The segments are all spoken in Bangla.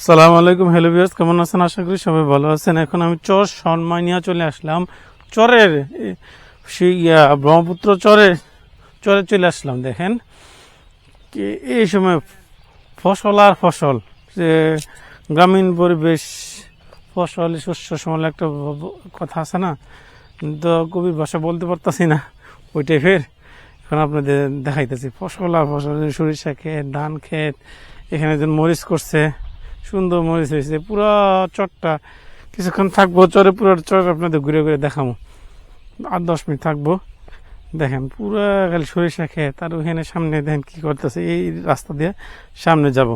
আসসালামু আলাইকুম, হ্যালো ভিউয়ার্স, কেমন আছেন? আশা করি সবাই ভালো আছেন। এখন আমি চর সন্মানিয়া চলে আসলাম। চরের ব্রহ্মপুত্র চরে চরে চলে আসলাম, দেখেন। এই সময় ফসল আর ফসল, যে গ্রামীণ পরিবেশ, ফসল, শস্য সমল একটা কথা আছে না? তো কবির ভাষা বলতে পারতাছি না, ওই টাইপের। এখন আপনাদের দেখাইতেছি, ফসল আর ফসল, সরিষা ক্ষেত, ধান ক্ষেত, এখানে একজন মরিচ করছে। সুন্দর মরিচ হয়েছে, পুরো চটটা। কিছুক্ষণ থাকব, চরে পুরো চর আপনাদের ঘুরে ঘুরে দেখাবো আট দশ মিনিট থাকব। দেখেন, পুরো খালি সরিষা খেয়ে তার ওখানে সামনে দেখেন কি করতেছে, এই রাস্তা দিয়ে সামনে যাব।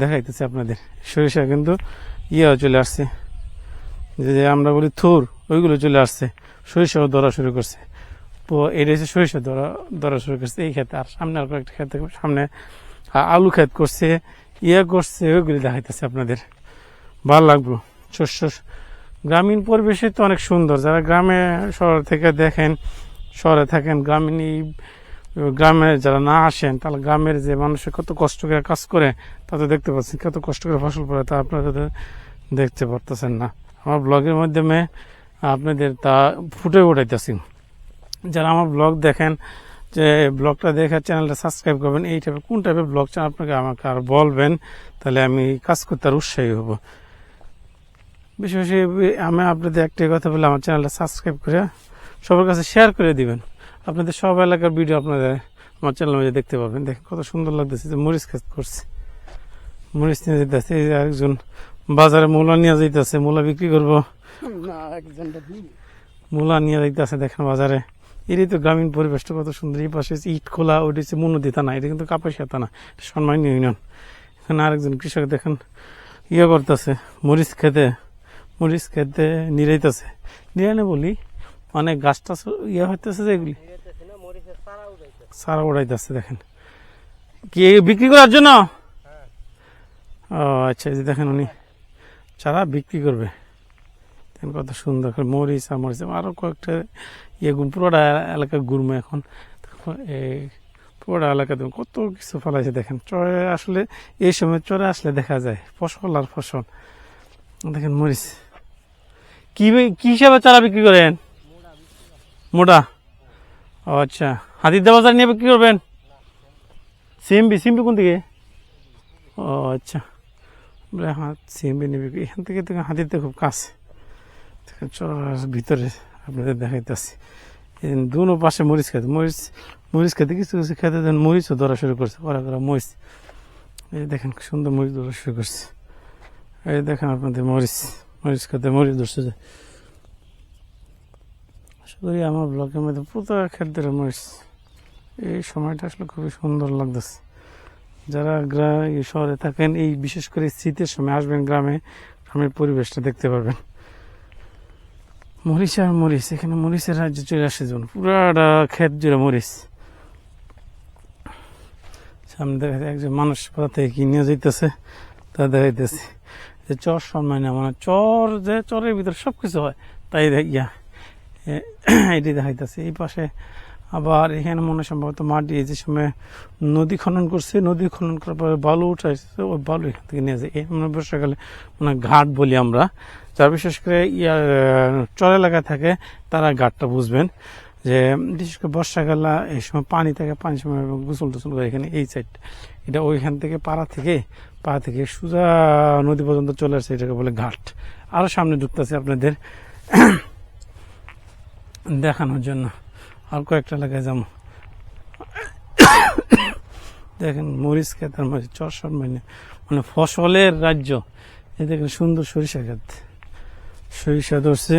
দেখাইতেছে আপনাদের। সরিষা কিন্তু ইয়ে চলে আসছে। যে যে আমরা বলি থুর, ওইগুলো চলে আসছে। সরিষাও ধরা শুরু করছে। তো এটা হচ্ছে সরিষা ধরা ধরা শুরু করছে এই ক্ষেত্রে আর সামনে আর কয়েকটা ক্ষেত্রে সামনে আলু ক্ষেত করছে। ইয়ে করছে, ওইগুলি দেখাইতেছে আপনাদের। ভালো লাগল শস্য, গ্রামীণ পরিবেশে তো অনেক সুন্দর। যারা গ্রামে, শহর থেকে দেখেন, শহরে থাকেন, গ্রামীণ গ্রামে যারা না আসেন, তাহলে গ্রামের যে মানুষের কত কষ্ট করে কাজ করে তা তো দেখতে পাচ্ছেন, কত কষ্ট করে ফসল করে তা আপনারা দেখতে পারতেছেন না। আমার ব্লগের মাধ্যমে আপনাদের তা ফুটে উঠাইতেছি। যারা আমার ব্লগ দেখেন যে ব্লগটা দেখে চ্যানেলটা সাবস্ক্রাইব করবেন এই টাইপের কোন টাইপের ব্লগ চান আপনাকে আমাকে আর বলবেন তাহলে আমি কাজ করতে আর উৎসাহী হব। বিশেষ আমি আপনাদের একটাই কথা বলে আমার চ্যানেলটা সাবস্ক্রাইব করে সবার কাছে শেয়ার করে দিবেন। আপনাদের সব এলাকার ভিডিও আপনাদের আমার চ্যানেলের মধ্যে দেখতে পাবেন। দেখেন কত সুন্দর লাগতেছে যে মরিচ কাজ করছে। মরিচ নিয়ে যেতেছে এই যে একজন বাজারে মূলা নিয়ে যাইতেছে মূলা বিক্রি করব। মূলা নিয়ে যাইতেছে দেখেন বাজারে। এরই তো গ্রামীণ পরিবেশটা কত সুন্দর। এই পাশে ইট খোলা, ওইটা হচ্ছে মনোদি থানা এটা কিন্তু কাপাসিয়া থানা এটা সম্মানীয় ইউনিয়ন। এখানে আরেকজন কৃষক দেখেন ইয়ে করতেছে, মরিচ খেতে মরিচ খেতে নিরাইতেছে। নিরানে বলি অনেক গাছ টাছ ইয়ে হইতেছে যে এগুলি? সারা উড়াইতেছে, দেখেন। কি বিক্রি করার জন্য? ও আচ্ছা যে দেখেন উনি, চারা বিক্রি করবে। দেখেন কত সুন্দর মরিচ আর মরিচ আরও কয়েকটা ইয়ে পুরোটা এলাকা ঘুরবে এখন। পুরোটা এলাকাতে কত কিছু ফলাইছে দেখেন। চরে আসলে, এই সময় চরে আসলে দেখা যায়, ফসল আর ফসল। দেখেন মরিচ। কি কি হিসাবে চারা বিক্রি করেন? মোটা। ও আচ্ছা হাতির বাজার নিয়ে বিক্রি করবেন? সিএমবি সিএমবি কোন দিকে ও আচ্ছা। সিএমবি নিয়ে বিক্রি এখান থেকে হাতিতে খুব কাছে। ভিতরে আপনাদের দেখাইতেছি। দুনো পাশে মরিচ খেতে, মরিচ মরিচ খেতে কিছু কিছু খেতে দেন, মরিচও ধরা শুরু করছে ওরা করা মরিচ। এই দেখেন সুন্দর মরিচ ধরা শুরু করছে। এই দেখেন আপনাদের মরিচ মরিচ খেতে মরিচ ধরছে। যে আশা করি আমার ব্লকের মধ্যে প্রত্যেক ক্ষেত্রে মরিচ। এই সময়টা আসলে খুবই সুন্দর লাগতেছে। যারা গ্রা এই শহরে থাকেন, এই বিশেষ করে শীতের সময় আসবেন গ্রামে, গ্রামের পরিবেশটা দেখতে পারবেন। মরিচ আর মরিচ, এখানে মরিচের রাজ্য চলে আসে যেমন পুরাটা ক্ষেত জুড়ে মরিচ। সামনে দেখা যায় একজন মানুষ কোথা থেকে কি নিয়ে যাইতেছে, তা দেখাইতেছে। যে চর সম্মান মানে চর যে চরের ভিতরে সব কিছু হয়, তাই দেখ- ইয়া এটি দেখাইতেছে। এই পাশে আবার এখানে মনে সম্ভবত মাটি যে সময় নদী খনন করছে, নদী খনন করার পরে বালু উঠাইছে ওই বালু এখান থেকে নিয়ে যায়। এই বর্ষাকালে মানে ঘাট বলি আমরা। যারা বিশেষ করে ইয়ার চর এলাকায় থাকে, তারা ঘাটটা বুঝবেন। যে বিশেষ করে বর্ষাকালে এই সময় পানি থাকে, পানির সময় গোসল টোসল করে এখানে এই সাইড এটা ওইখান থেকে পাড়া থেকে পাড়া থেকে সোজা নদী পর্যন্ত চলে আসছে এটাকে বলে ঘাট। আরও সামনে ঢুকতেছে আপনাদের দেখানোর জন্য। আর কয়েকটা এলাকায় যাব দেখেন মরিচ ক্ষেত আর মরিচ চর মানে মানে ফসলের রাজ্য। এই দেখেন সুন্দর সরিষা ক্ষেত। সরিষা ধরছে।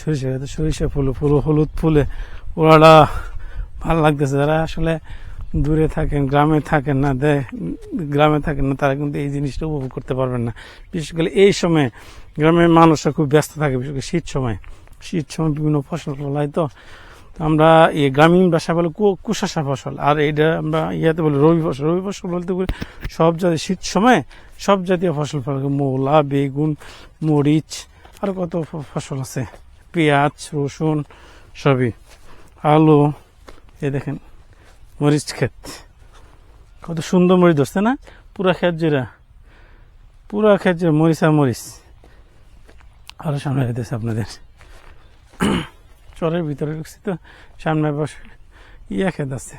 সরিষা ক্ষেতে সরিষা ফুল ফুল, হলুদ ফুলে। ওরা ভালো লাগতেছে। যারা আসলে দূরে থাকেন, গ্রামে থাকেন না, দে, গ্রামে থাকেন না, তারা কিন্তু এই জিনিসটা উপভোগ করতে পারবেন না। বিশেষ করে এই সময় গ্রামের মানুষরা খুব ব্যস্ত থাকে, বিশেষ করে শীত সময়। শীত সময় বিভিন্ন ফসল ফলায় তো তো আমরা এই গ্রামীণ ভাষা বলে কুশাসা ফসল, আর এটা আমরা ইয়াতে বলি রবি ফসল। রবি ফসল বলতে বলি সব জাতীয় শীত সময় সব জাতীয় ফসল ফল মূলা, বেগুন, মরিচ, আর কত ফসল আছে। পেঁয়াজ, রসুন, সবই। আলু এ দেখেন, মরিচ ক্ষেত। কত সুন্দর মরিচ ধরছে না? পুরা ক্ষেত জোড়া। পুরো খেতে মরিচ আর মরিচ। আরও সামনে যেতেছে আপনাদের। চরের ভিতরে ঢুকছি সামনে বসে ইয়া খেত আছে